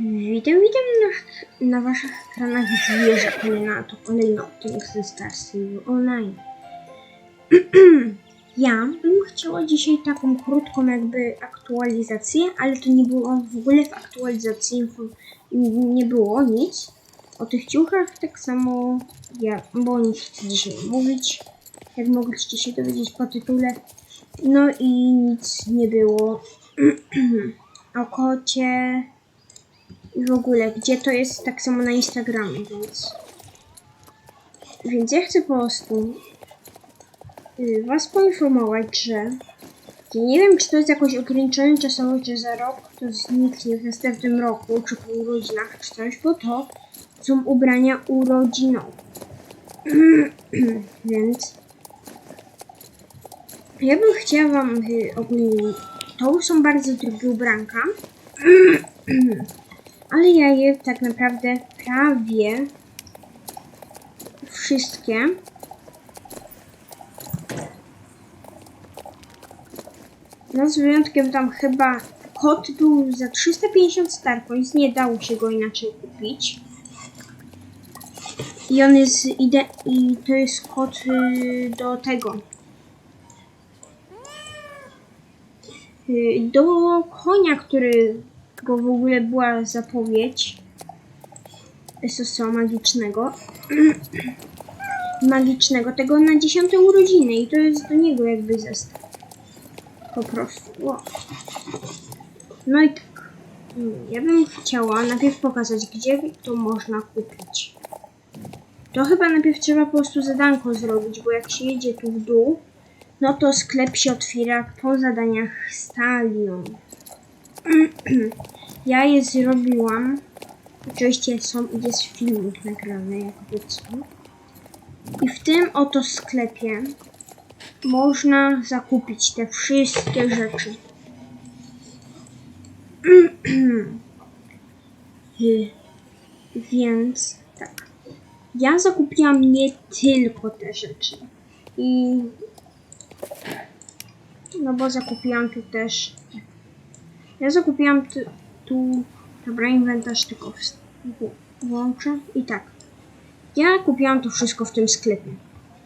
Witam, witam na, na waszych ekranach zwierzę kolejna, to kolejny odcinek ze Star Online. ja bym chciała dzisiaj taką krótką jakby aktualizację, ale to nie było w ogóle w aktualizacji, nie było nic o tych ciuchach, tak samo ja, bo nich chcę dzisiaj mówić, jak mogliście się dowiedzieć po tytule. No i nic nie było o kocie i w ogóle, gdzie to jest tak samo na Instagramie, więc... Więc ja chcę po prostu y, was poinformować, że nie wiem, czy to jest jakoś ograniczone czasowo, czy za rok to zniknie w następnym roku, czy po urodzinach, czy coś, bo to są ubrania urodzinowe. Więc ja bym chciała wam y, ogólnie... To są bardzo drogie ubranka. Ale ja je tak naprawdę prawie wszystkie no z wyjątkiem tam chyba kot był za 350 starcoins, nie dało się go inaczej kupić. I on jest ide i to jest kod y, do tego. Y, do konia, który go w ogóle była zapowiedź SSO magicznego. magicznego, tego na 10 urodziny i to jest do niego jakby zestaw. Po prostu. Wow. No i tak. Ja bym chciała najpierw pokazać, gdzie to można kupić. To chyba najpierw trzeba po prostu zadanko zrobić, bo jak się jedzie tu w dół, no to sklep się otwiera po zadaniach stadion. Ja je zrobiłam. Oczywiście są, jest filmik nagrany, jak wiecie. I w tym oto sklepie można zakupić te wszystkie rzeczy. Więc tak. Ja zakupiłam nie tylko te rzeczy. I no bo zakupiłam tu też ja zakupiłam tu, dobra, inwentarz tylko włączę i tak. Ja kupiłam to wszystko w tym sklepie.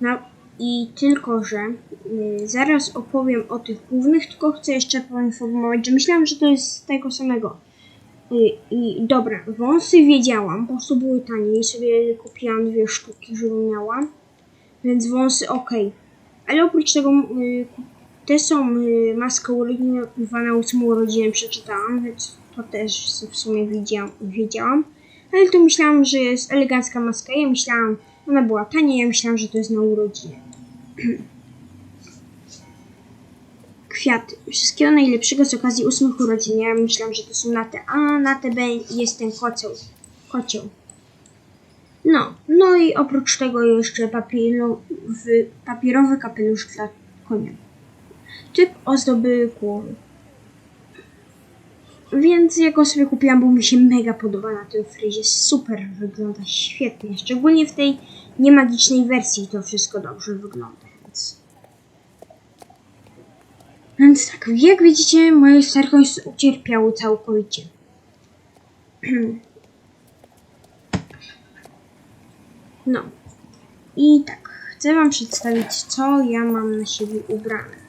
No i tylko, że y, zaraz opowiem o tych głównych, tylko chcę jeszcze poinformować, że myślałam, że to jest z tego samego. Y, I dobra, wąsy wiedziałam, po prostu były tanie i sobie kupiłam dwie sztuki, żeby miała. Więc wąsy ok. Ale oprócz tego y, te są y, na 8 urodziny przeczytałam, więc to też w sumie wiedziałam, wiedziałam. Ale to myślałam, że jest elegancka maska. Ja myślałam, ona była tania, ja myślałam, że to jest na urodziny. Kwiaty. Wszystkiego najlepszego z okazji 8 urodzin. Ja myślałam, że to są na te, a na te B jest ten kocioł. Kocioł. No, no i oprócz tego jeszcze papierowy, papierowy kapelusz dla konia typ ozdoby głowy. Więc ja go sobie kupiłam, bo mi się mega podoba na tym fryzie. Super wygląda, świetnie. Szczególnie w tej niemagicznej wersji to wszystko dobrze wygląda. Więc, więc tak, jak widzicie, moje starkości ucierpiały całkowicie. No. I tak, chcę wam przedstawić, co ja mam na siebie ubrane.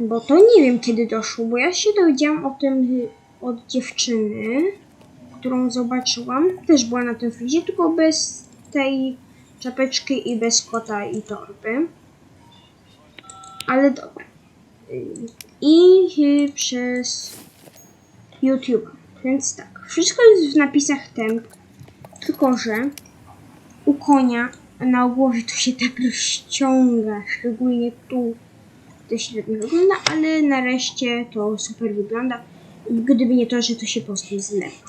Bo to nie wiem kiedy doszło, bo ja się dowiedziałam o tym od dziewczyny, którą zobaczyłam. Też była na tym frizie, tylko bez tej czapeczki i bez kota i torby. Ale dobra. I przez YouTube. Więc tak. Wszystko jest w napisach temp. Tylko, że u konia na głowie to się tak rozciąga. Szczególnie tu to średnio wygląda, ale nareszcie to super wygląda. Gdyby nie to, że to się po prostu zlewa.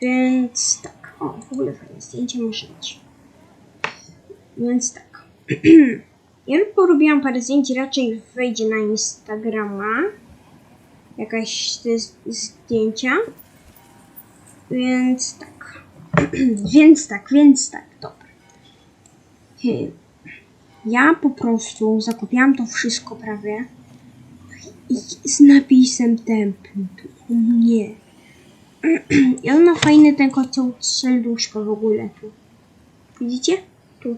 Więc tak. O, w ogóle fajne zdjęcie muszę mieć. Więc tak. ja porobiłam parę zdjęć, raczej wejdzie na Instagrama. Jakaś te zdjęcia. Więc tak. więc tak, więc tak, dobra. Hmm. Ja po prostu zakupiłam to wszystko prawie I z napisem u mnie. I on ma fajny ten kocioł serduszko w ogóle tu. Widzicie? Tu.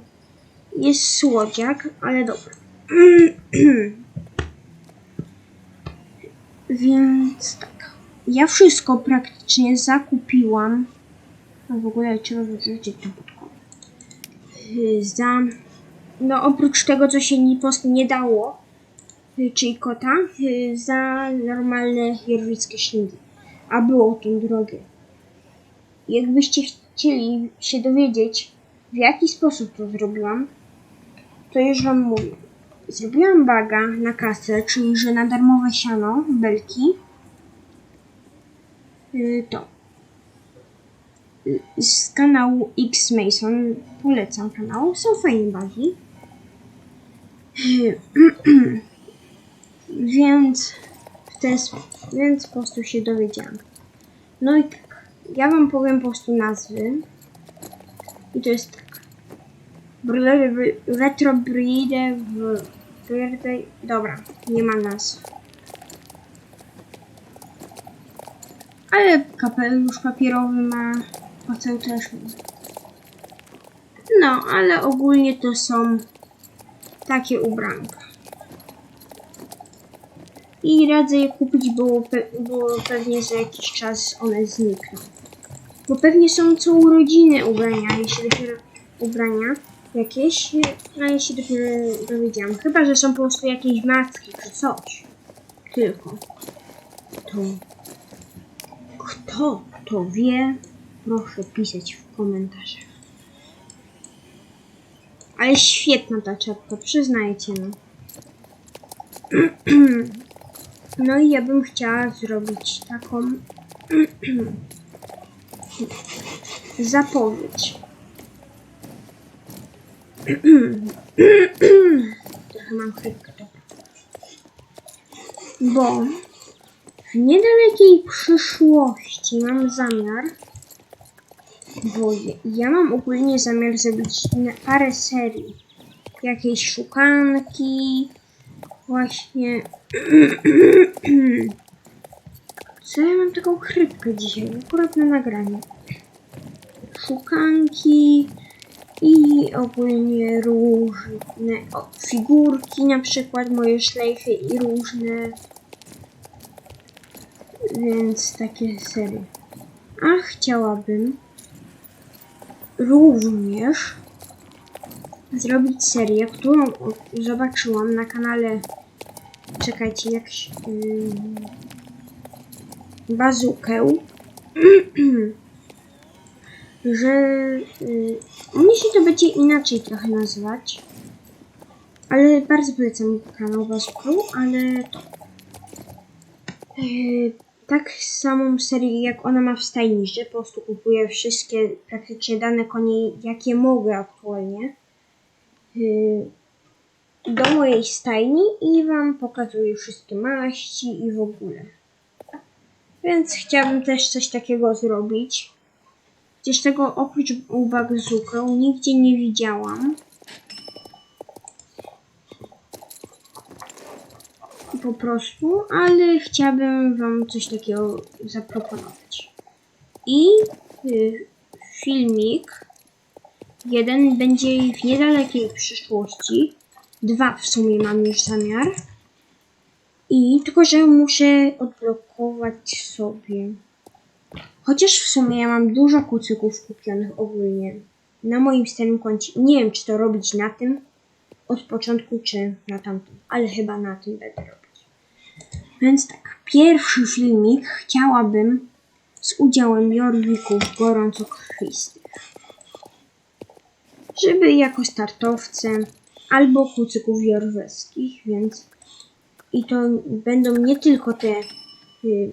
Jest słodziak, ale dobra. Więc tak. Ja wszystko praktycznie zakupiłam. A w ogóle trzeba wyrzucić to pod koło. Y, Za... No oprócz tego, co się nie, po prostu nie dało, y, czyli kota, y, za normalne jorwickie śligi. A było tą drogę. Jakbyście chcieli się dowiedzieć, w jaki sposób to zrobiłam, to już wam mówię. Zrobiłam baga na kasę, czyli że na darmowe siano, belki, y, to. Z kanału X Mason, polecam kanał, są fajne bagi. Więc w ten więc po prostu się dowiedziałam. No i tak, ja wam powiem po prostu nazwy. I to jest tak. Retro Breed w. Dobra, nie ma nazw. Ale kapelusz papierowy ma. Oceł też ma. No, ale ogólnie to są takie ubranka. I radzę je kupić, bo, pe- bo pewnie za jakiś czas one znikną. Bo pewnie są co urodziny ubrania, jeśli dopiero ubrania jakieś, no ja się dopiero dowiedziałam. Chyba, że są po prostu jakieś martwi czy coś. Tylko. To. Kto to wie, proszę pisać w komentarzach. Ale świetna ta czapka, przyznajcie no. No i ja bym chciała zrobić taką zapowiedź. Trochę mam chrypkę. dobra. Bo w niedalekiej przyszłości mam zamiar, bo ja- mam ogólnie zamiar zrobić parę serii. Jakiejś szukanki, właśnie. Co ja mam taką chrypkę dzisiaj? Akurat na nagraniu. Szukanki i ogólnie różne o, figurki, na przykład moje szlejfy i różne. Więc takie serie. A chciałabym również zrobić serię, którą zobaczyłam na kanale. Czekajcie, jak ym, bazukę. że y, mnie się to będzie inaczej trochę nazywać. Ale bardzo polecam kanał Bazukę, ale to. Y, tak samą serię jak ona ma w stajni, że po prostu kupuję wszystkie praktycznie dane konie, jakie mogę aktualnie. y, do mojej stajni i Wam pokazuję wszystkie maści i w ogóle. Więc chciałabym też coś takiego zrobić. Gdzieś tego oprócz uwag z nigdzie nie widziałam. Po prostu, ale chciałabym Wam coś takiego zaproponować. I y, filmik jeden będzie w niedalekiej przyszłości. Dwa w sumie mam już zamiar. I tylko, że muszę odblokować sobie. Chociaż w sumie ja mam dużo kucyków kupionych ogólnie na moim starym koncie. Nie wiem, czy to robić na tym od początku, czy na tamtym, ale chyba na tym będę robić. Więc tak, pierwszy filmik chciałabym z udziałem Jorwików gorącokrwistych. Żeby jako startowce albo kucyków jorweskich, więc i to będą nie tylko te y,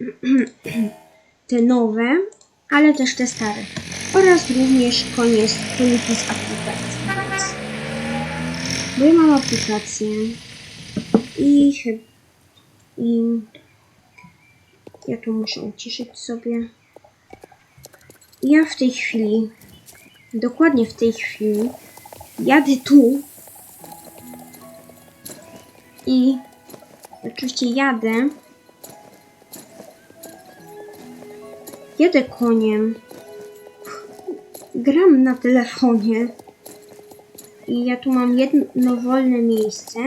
te nowe, ale też te stare. Oraz również koniec koniki z aplikacji. Bo ja mam aplikację i i ja tu muszę uciszyć sobie. Ja w tej chwili, dokładnie w tej chwili, jadę tu i Oczywiście jadę. Jadę koniem. Gram na telefonie. I ja tu mam jedno wolne miejsce.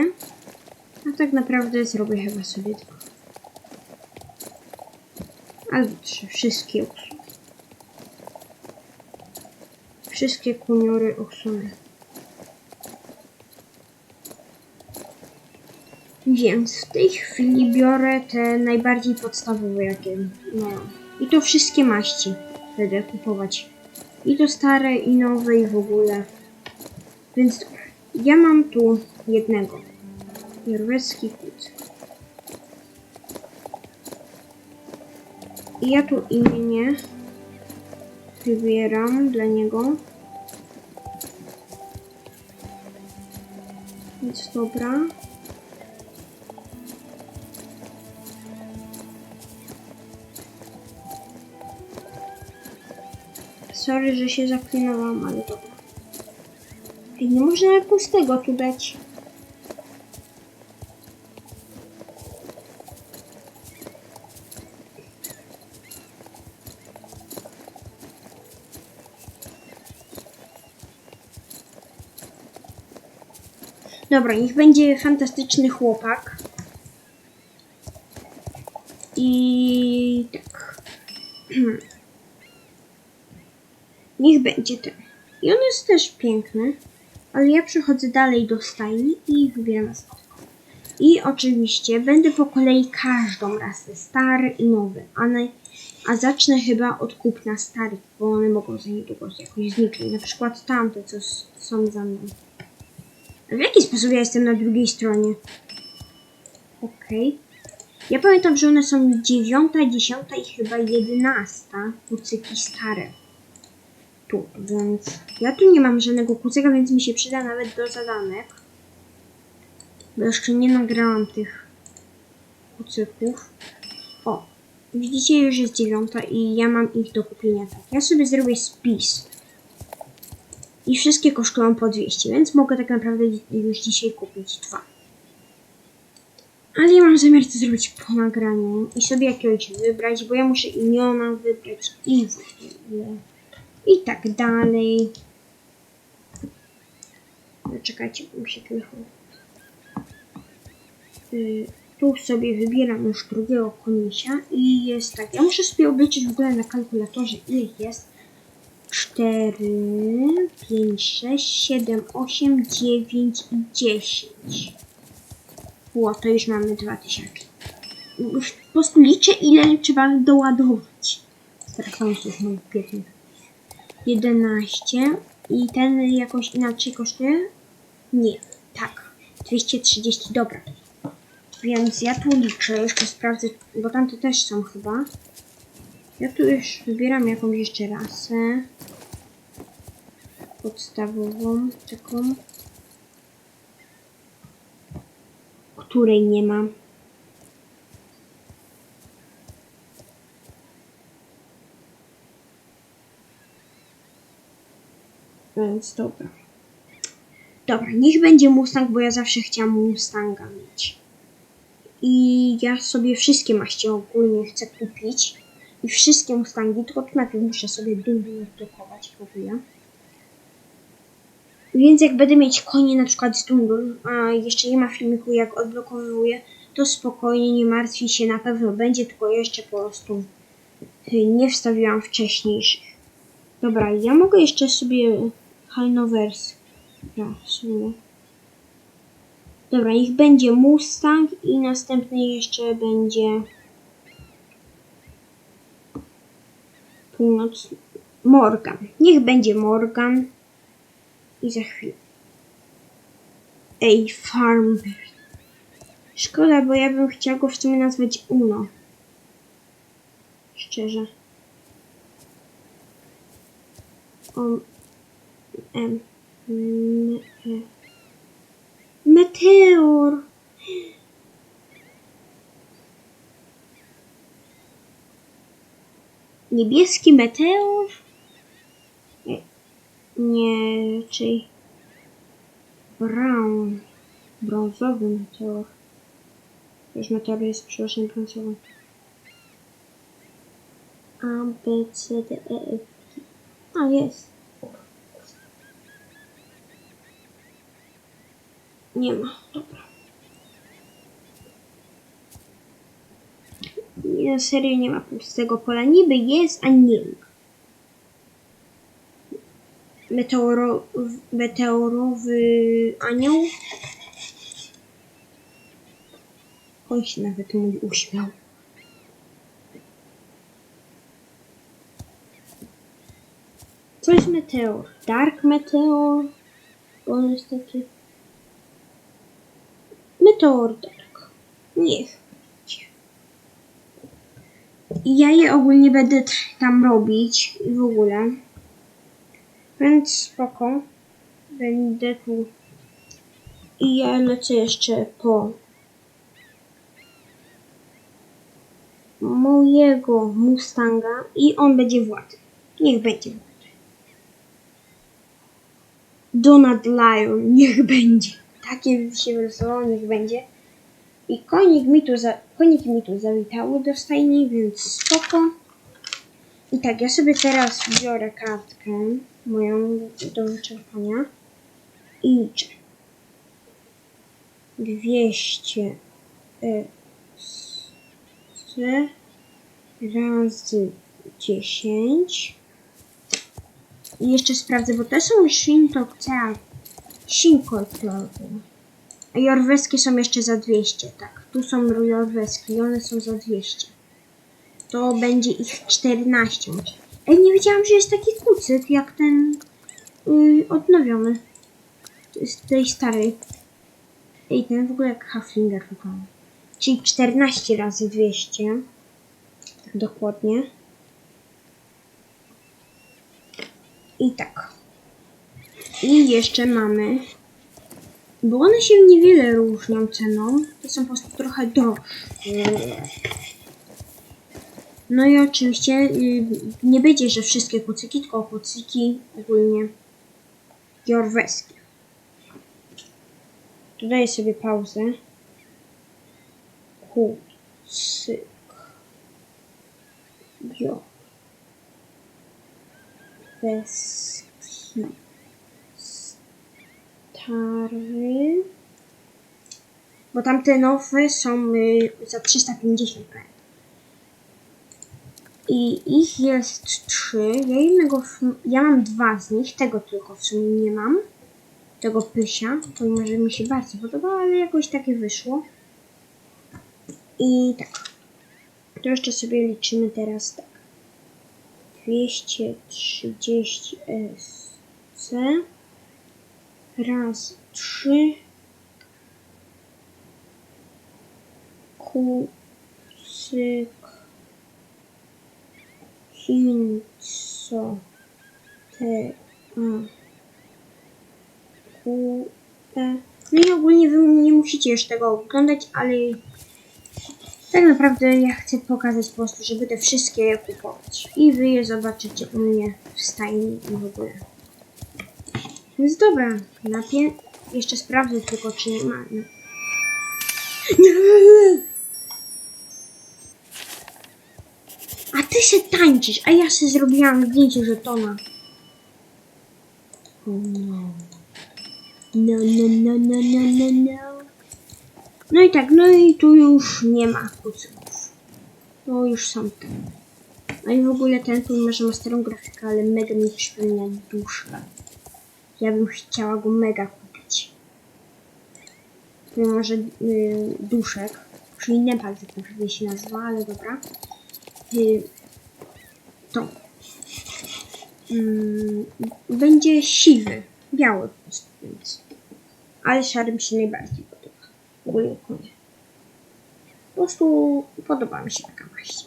A tak naprawdę zrobię chyba sobie dwa. Albo trzy. Wszystkie usunę. Wszystkie kuniory usunę. Więc w tej chwili biorę te najbardziej podstawowe, jakie mają. I to wszystkie maści będę kupować. I to stare, i nowe, i w ogóle. Więc. Ja mam tu jednego. Norweski kucyk. I ja tu imienie wybieram dla niego. Więc dobra. Sorry, że się zaklinowałam, ale dobra. Ej, nie można pustego tu dać. Dobra, niech będzie fantastyczny chłopak. I tak. Niech będzie ten. I on jest też piękny, ale ja przechodzę dalej do stajni i wybieram ostatnią. I oczywiście będę po kolei każdą rasę, stary i nowy, a, naj, a zacznę chyba od kupna starych, bo one mogą za niedługo jakoś zniknąć. Na przykład tamte, co są za mną. W jaki sposób ja jestem na drugiej stronie? Okej. Ja pamiętam, że one są dziewiąta, dziesiąta i chyba jedenasta kucyki stare tu, więc ja tu nie mam żadnego kucyka, więc mi się przyda nawet do zadanek. Bo jeszcze nie nagrałam tych kucyków. O, widzicie, już jest dziewiąta i ja mam ich do kupienia. Tak, ja sobie zrobię spis. I wszystkie kosztują po 200, więc mogę tak naprawdę już dzisiaj kupić dwa. Ale ja mam zamiar to zrobić po nagraniu i sobie jakiegoś wybrać, bo ja muszę imiona wybrać i i tak dalej. No, czekajcie, bo mi się kilku. Y, tu sobie wybieram już drugiego konisia i jest tak. Ja muszę sobie obliczyć w ogóle na kalkulatorze ile jest. 4, 5, 6, 7, 8, 9 i 10. Ło, to już mamy 2000. Już po prostu liczę ile trzeba doładować. Stracąc już mój piękny. 11 i ten jakoś inaczej kosztuje? Nie, tak, 230, dobra. Więc ja tu liczę, jeszcze sprawdzę, bo tamte też są chyba. Ja tu już wybieram jakąś jeszcze rasę. Podstawową, taką. Której nie mam. Więc dobra. Dobra, niech będzie Mustang, bo ja zawsze chciałam Mustanga mieć. I ja sobie wszystkie maści ogólnie chcę kupić. I wszystkie Mustangi, tylko najpierw muszę sobie dumby odblokować w ogóle. Więc jak będę mieć konie na przykład z Dundul, a jeszcze nie ma filmiku jak odblokowuję, to spokojnie, nie martwi się, na pewno będzie, tylko jeszcze po prostu y, nie wstawiłam wcześniejszych. Dobra, ja mogę jeszcze sobie Halnovers. Ja, w sumie. Dobra, niech będzie Mustang i następny jeszcze będzie północ Morgan. Niech będzie Morgan i za chwilę. Ej, Farm. Szkoda, bo ja bym chciał go w sumie nazwać Uno. Szczerze. O, M. M e. Meteor. Niebieski meteor? Nie, raczej brown. Brązowy meteor. Już meteor jest przepraszam brązowy. A, B, C, D, E, F. G. A, jest. Nie ma, dobra. Nie, serio nie ma pustego pola. Niby jest, a nie ma. Meteoro, meteorowy anioł. On się nawet mój uśmiał. Co jest meteor? Dark meteor? On jest taki... Meteor Dark. Niech. Ja je ogólnie będę tam robić w ogóle. Więc spoko. Będę tu. I ja lecę jeszcze po mojego Mustanga i on będzie władzy. Niech będzie władzy. Donald Lion, niech będzie. Takie się wyrysowało, niech będzie. I konik mi tu, za, konik mi tu zawitały do stajni, więc spoko. I tak, ja sobie teraz biorę kartkę moją do wyczerpania i liczę. 200 e, s- razy 10 i jeszcze sprawdzę, bo te są Shintokce, Shinkoltowe. A jorweskie są jeszcze za 200, tak. Tu są jorweskie i one są za 200. To będzie ich 14. Ej, nie wiedziałam, że jest taki kucyk jak ten yy, odnowiony. Z tej starej. Ej, ten w ogóle jak Haflinger wygląda. Czyli 14 razy 200. Tak dokładnie. I tak. I jeszcze mamy. Bo one się niewiele różnią ceną. To są po prostu trochę droższe. No i oczywiście y, nie będzie, że wszystkie kucyki, tylko kucyki ogólnie jorweskie. Dodaję sobie pauzę. Kucyk. Jo. Weski. Stary. Bo tamte nowe są y, za 350 prawie. I ich jest trzy. Ja jednego, ja mam dwa z nich, tego tylko w sumie nie mam. Tego pysia, pomimo że mi się bardzo podobało, ale jakoś takie wyszło. I tak. To jeszcze sobie liczymy teraz tak. 230 SC raz 3 kucyk Hinco te a e. No i ogólnie wy nie musicie już tego oglądać, ale tak naprawdę ja chcę pokazać po prostu, że będę wszystkie je kupować. I wy je zobaczycie u mnie w stajni i w ogóle. Więc dobra, napie... Jeszcze sprawdzę tylko, czy nie ma. Nie! A ty się tańczysz, a ja się zrobiłam zdjęcie żetona. Oh no. No, no, no, no, no, no, no. No i tak, no i tu już nie ma kucyków. No już są te. No i w ogóle ten, pomimo że ma starą grafikę, ale mega mi przypomina duszka. Ja bym chciała go mega kupić. Pomimo, że yy, duszek, czyli Nepal tak naprawdę się nazywa, ale dobra. Yy, to. Mm, będzie siwy, biały więc. Ale szary mi się najbardziej podoba. W ogóle konie. Po prostu podoba mi się taka maść.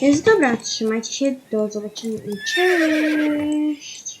Więc dobra, trzymajcie się, do zobaczenia i cześć!